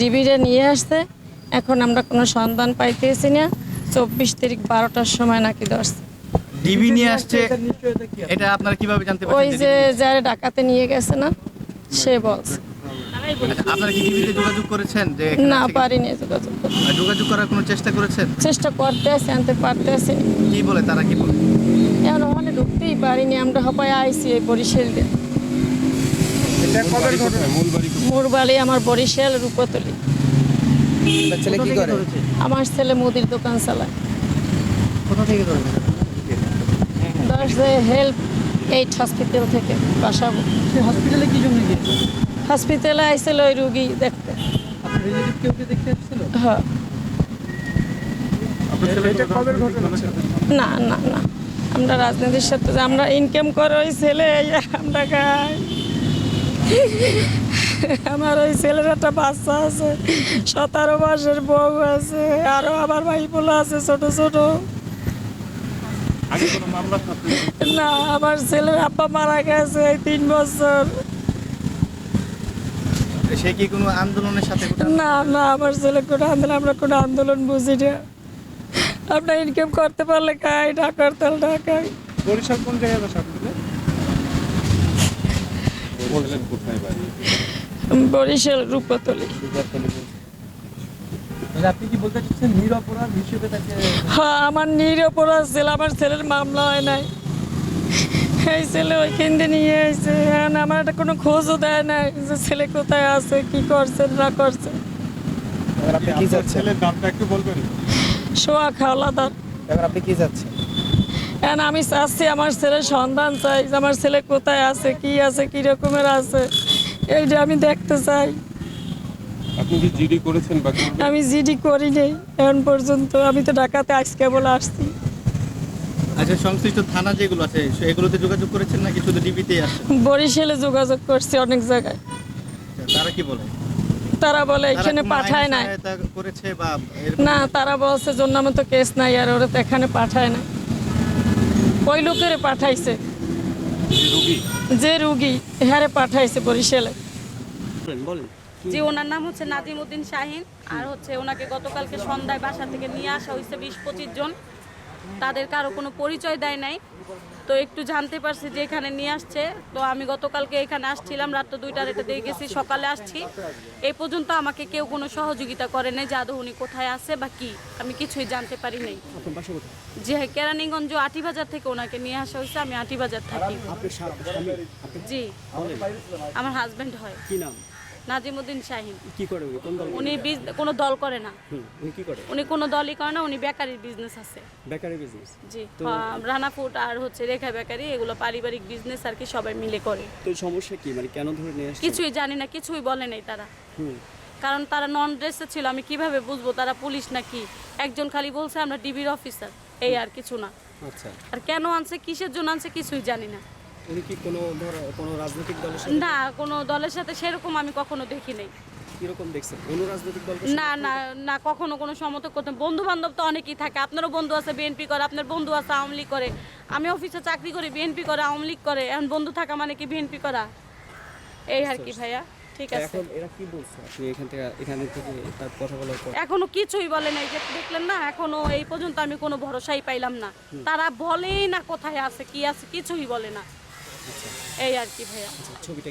ডিবিটা নিয়ে আসছে। এখন আমরা কোনো সন্ধান পাইতেছি না। চব্বিশ তারিখ বারোটার সময় নাকি ধরছে। ডিবি নিয়ে আসছে এটা আপনারা কীভাবে জানতে ওই যে যারা ডাকাতে নিয়ে গেছে না সে বলছে। আপনারা কি ডিবিতে যোগাযোগ করেছেন যে না পারিনি যোগাযোগ যোগাযোগ করার কোনো চেষ্টা করেছেন? চেষ্টা করতে আনতে পারতে কি বলে তারা কি বলে? এখন ওখানে ঢুকতেই পারিনি আমরা হপায় আইসি এই বরিশাল দিয়ে। মোর বাড়ি আমার বরিশাল রূপতলি। ছেলে কি করে? আমার ছেলে মুদির দোকান চালায়। কোথা থেকে ধরেছেন হেল্প এইট হসপিটাল থেকে বাসাবো হসপিটালে কি জন্য গিয়েছে? হসপিটালে আইছিল ওই রুগী দেখতে। হ্যাঁ। না না না। আমরা রাজনীতির সাথে আমরা ইনকাম করে ওই ছেলে আমরা খাই। আমার ওই ছেলের একটা বাচ্চা আছে সতেরো মাসের বউ আছে আরও আমার ভাই বোলা আছে ছোট ছোট। না আমার ছেলের আব্বা মারা গেছে এই তিন বছর। সে কি কোনো আন্দোলনের সাথে না না আমার ছেলে কোনো আন্দোলন আমরা কোনো আন্দোলন বুঝি না। আমরা ইনকাম করতে পারলে খাই না করতে না খাই বরিশাল কোন জায়গায় বরিশাল রূপতলি। আপনি কি বলতে চাচ্ছেন নিরপরাধ হিসেবে হ্যাঁ আমার নিরপরাধ ছেলে আমার ছেলের মামলা হয় নাই। এই ছেলে ওইখান দিয়ে নিয়ে এসে এখন আমার একটা কোনো খোঁজও দেয় নাই যে ছেলে কোথায় আছে কি করছে না করছে। এবার আপনি কি যাচ্ছেন ছেলের নামটা একটু বলবেন। শোয়া খাওয়ালাদার এবার আপনি কি যাচ্ছেন এখন আমি চাচ্ছি আমার ছেলের সন্ধান চাই যে আমার ছেলে কোথায় আছে কি আছে কি রকমের আছে? এইটা আমি দেখতে চাই। আপনি কি জিডি করেছেন বা আমি জিডি করি নেই এখন পর্যন্ত। আমি তো ঢাকাতে আজকে বলে আসছি। আচ্ছা সংশ্লিষ্ট থানা যেগুলো আছে সে- এগুলোতে যোগাযোগ করেছেন নাকি শুধু ডিবিতেই আছে বরিশালে যোগাযোগ করছি অনেক জায়গায়। তারা কি বলে? তারা বলে এখানে পাঠায় নাই। না তারা বলছে জন্য আমার তো কেস নাই আর ওরা তো এখানে পাঠায় না ওই লোকেরে পাঠাইছে। যে রুগী? হ্যারে পাঠাইছে বরিশালে। জি ওনার নাম হচ্ছে নাজিমউদ্দিন শাহিন আর হচ্ছে ওনাকে গতকালকে সন্ধ্যায় বাসা থেকে নিয়ে আসা হয়েছে বিশ পঁচিশ জন। তাদের কারও কোনো পরিচয় দেয় নাই। তো একটু জানতে পারছি যে এখানে নিয়ে আসছে। তো আমি গতকালকে এখানে আসছিলাম রাত্র দুইটার এটা দিয়ে গেছি সকালে আসছি। এই পর্যন্ত আমাকে কেউ কোনো সহযোগিতা করে নাই যে আদৌ উনি কোথায় আছে বা কি আমি কিছুই জানতে পারি নাই। যে কেরানীগঞ্জ আটিবাজার থেকে ওনাকে নিয়ে আসা হয়েছে আমি আটিবাজার থাকি। জি আমার হাজব্যান্ড হয়। কি নাম? নাজিমউদ্দিন শাহিন। কি করে উনি? কোন দল উনি বিজ- কোনো দল করে না। হুম, উনি কি করে? উনি কোনো দলই করে না উনি বেকারির বিজনেস আছে। বেকারি বিজনেস জি আহ, রানা ফুড আর হচ্ছে রেখা বেকারি এগুলো পারিবারিক বিজনেস আর কি সবাই মিলে করে। তো সমস্যা কি? মানে কেন ধরে নিয়ে আসছে কিছুই জানি না কিছুই বলে নাই তারা। হুম। কারণ তারা নন ড্রেসে ছিল আমি কীভাবে বুঝব তারা পুলিশ নাকি একজন খালি বলছে আমরা ডিবির অফিসার এই আর কিছু না। আচ্ছা। আর কেন আনছে কিসের জন্য আনছে কিছুই জানি না। উনি কি কোনো ধর কোনো রাজনৈতিক দলের সাথে? না কোনো দলের সাথে সেরকম আমি কখনো দেখি নাই। কীরকম দেখছেন? কোনো রাজনৈতিক দল না না না কখনো কোনো সমর্থক করতে বন্ধু বান্ধব তো অনেকেই থাকে। আপনারও বন্ধু আছে বিএনপি করে আপনার বন্ধু আছে আওয়ামী লীগ করে। আমি অফিসে চাকরি করি বিএনপি করে আওয়ামী লীগ করে। এখন বন্ধু থাকা মানে কি বিএনপি করা? এই আর কি ভাইয়া ঠিক আছে। এখন এরা কি বলছে? আপনি এখান থেকে এখানে থেকে তার কথা বলার পর। এখনও কিছুই বলে নাই। যে দেখলেন না এখনও এই পর্যন্ত আমি কোনো ভরসাই পাইলাম না। তারা বলেই না কোথায় আছে কি আছে কিছুই বলে না। এই আর কি ভাইয়া। ছবিটা